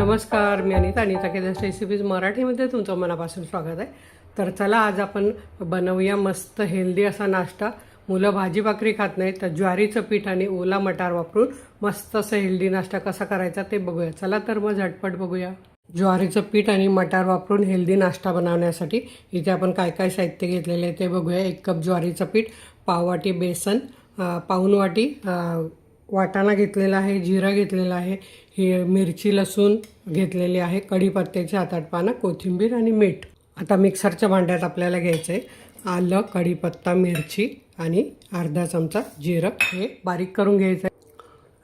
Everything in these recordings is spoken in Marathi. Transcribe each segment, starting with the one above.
नमस्कार मी अनिता. अनिता केदास रेसिपीज मराठीमध्ये तुमचं मनापासून स्वागत आहे. तर चला आज आपण बनवूया मस्त हेल्दी असा नाश्ता. मुलं भाजी भाकरी खात नाहीत तर ज्वारीचं पीठ आणि ओला मटार वापरून मस्त असं हेल्दी नाश्ता कसा करायचा ते बघूया. चला तर मग झटपट बघूया. ज्वारीचं पीठ आणि मटार वापरून हेल्दी नाश्ता बनवण्यासाठी इथे आपण काय काय साहित्य घेतलेलं आहे ते बघूया. एक कप ज्वारीचं पीठ पाववाटी बेसन अं, वाटी वाटाणा घेतलेला आहे जिरा घेतलेला आहे ही मिरची लसूण घेतलेली आहे कढीपत्त्याची आठ आठ पानं कोथिंबीर आणि मीठ. आता मिक्सरच्या भांड्यात आपल्याला घ्यायचं आहे आलं कढीपत्ता मिरची आणि अर्धा चमचा जिरं. हे बारीक करून घ्यायचं आहे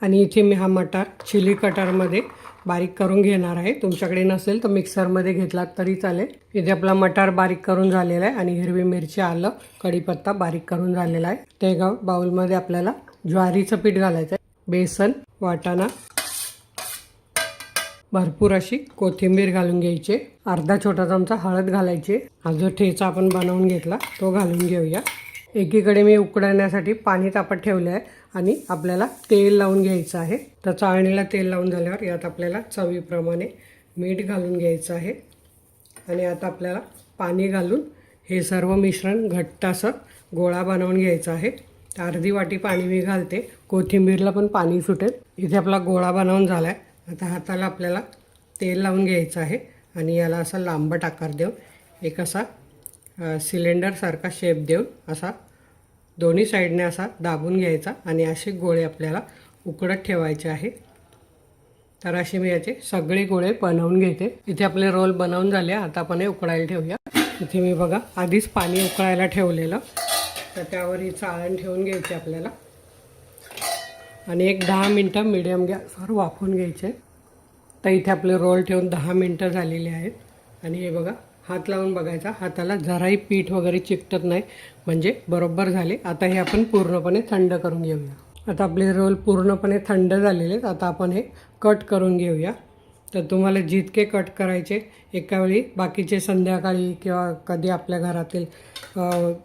आणि इथे मी हा मटार चिली कटरमध्ये बारीक करून घेणार आहे. तुमच्याकडे नसेल तर मिक्सरमध्ये घेतलात तरी चालेल. इथे आपला मटार बारीक करून झालेला आहे आणि हिरवी मिरची आलं कढीपत्ता बारीक करून झालेला आहे. ते गा बाउलमध्ये आपल्याला ज्वारीचं पीठ घालायचं आहे बेसन वाटाणा. भरपूर अशी कोथिंबीर घालून घ्यायची. अर्धा छोटा चमचा हळद घालायची. हा जो ठेचा आपण बनवून घेतला तो घालून घेऊया. एकीकडे मी उकडण्यासाठी पाणी तापत ठेवलं आहे आणि आपल्याला तेल लावून घ्यायचं आहे. तर चाळणीला तेल लावून झाल्यावर यात आपल्याला चवीप्रमाणे मीठ घालून घ्यायचं आहे. आणि आता आपल्याला पाणी घालून हे सर्व मिश्रण घट्ट असं गोळा बनवून घ्यायचं आहे. अर्धी वाटी पाणी मी घालते. कोथिंबीरला पण पाणी सुटेल. इथे आपला गोळा बनवून झाला आहे आता हाताला आपल्याला तेल लावून घ्यायचं आहे आणि याला असा लांबट आकार देऊन एक असा सिलेंडरसारखा शेप देऊन असा दोन्ही साईडने असा दाबून घ्यायचा आणि असे गोळे आपल्याला उकडत ठेवायचे आहे. तर असे मी याचे सगळे गोळे बनवून घेते. इथे आपले रोल बनवून झाले. आता आपण हे उकडायला ठेवूया. इथे मी बघा आधीच पाणी उकळायला ठेवलेलं. तर त्यावर ही चाळण ठेवून घ्यायची आपल्याला. आणि एक दहा मिनटं मिडियम गॅसवर वाफवून घ्यायचे. तर इथे आपले रोल ठेवून दहा मिनटं झालेले आहेत. आणि हे बघा हात लावून बघायचा. हाताला जराही पीठ वगैरे चिकटत नाही. म्हणजे बरोबर झाले. आता हे आपण पूर्णपणे थंड करून घेऊया. आता आपले रोल पूर्णपणे थंड झालेले आहेत. आता आपण हे कट करून घेऊया. तर तुम्हाला जितके कट करायचे एका वेळी बाकीचे संध्याकाळी किंवा कधी आपल्या घरातील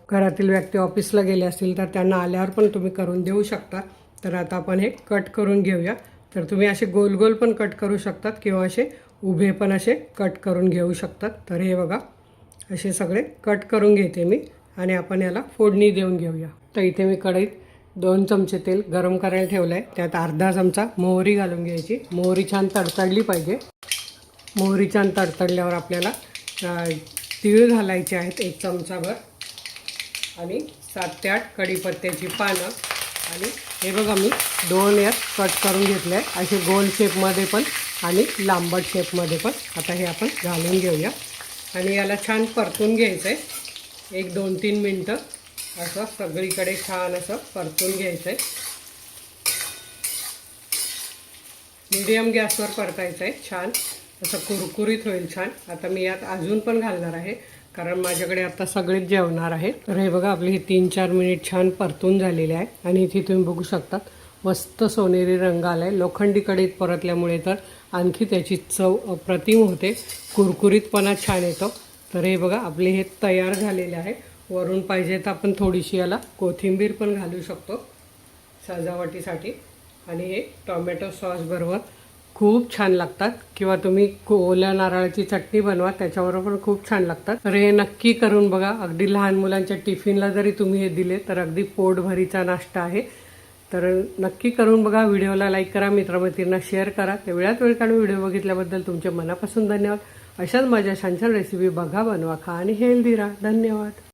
घरातील व्यक्ती ऑफिसला गेले असतील तर त्यांना आल्यावर पण तुम्ही करून देऊ शकता. तर आता आपण हे कट करून घेऊया. तर तुम्ही असे गोल गोल पण कट करू शकतात किंवा असे उभे पण असे कट करून घेऊ शकतात. तर हे बघा असे सगळे कट करून घेते मी आणि आपण याला फोडणी देऊन घेऊया. तर इथे मी कढईत दोन चमचे तेल गरम करायला ठेवलं आहे त्यात अर्धा चमचा मोहरी घालून घ्यायची. मोहरी छान तडतडली पाहिजे. मोहरी छान तडतडल्यावर आपल्याला तीळ घालायचे आहेत एक चमचाभर. आणि सात ते आठ कढीपत्त्याची पानं. आणि हे बघा मी दोन यात कट करून घेतले आहे असे गोल शेपमध्ये पण आणि लांबट शेपमध्ये पण. आता हे आपण घालून घेऊया. आणि याला छान परतून घ्यायचं आहे एक दोन तीन मिनटं. असं सगळीकडे छान असं परतून घ्यायचं आहे मिडियम गॅसवर परतायचं आहे छान. असं कुरकुरीत होईल छान. आता मी यात अजून पण घालणार आहे कारण माझ्याकडे आता सगळेच जेवणार आहे. तर हे बघा आपले हे तीन चार मिनिट छान परतून झालेले आहे. आणि इथे तुम्ही बघू शकतात मस्त सोनेरी रंग आला आहे लोखंडी कडीत परतल्यामुळे तर आणखी त्याची चव अप्रतिम होते. कुरकुरीतपणा छान येतो. तर हे बघा आपले हे तयार झालेले आहे. वरून पाहिजे तर आपण थोडीशी याला कोथिंबीर पण घालू शकतो सजावटीसाठी. आणि हे टोमॅटो सॉस बरोबर खूप छान लागतात. किंवा तुम्ही को- ओल्या नारळाची चटणी बनवा त्याच्याबरोबर पण खूप छान लागतात. तर हे नक्की करून बघा. अगदी लहान मुलांच्या टिफिनला जरी तुम्ही हे दिले तर अगदी पोटभरीचा नाश्ता आहे. तर नक्की करून बघा. व्हिडिओला लाईक करा मित्रमैत्रींना शेअर करा. ते वेळात वेळ काढून व्हिडिओ बघितल्याबद्दल तुमचे मनापासून धन्यवाद. अशाच माझ्या छान छान रेसिपी बघा बनवा खा आणि हेल्दी राहा. धन्यवाद.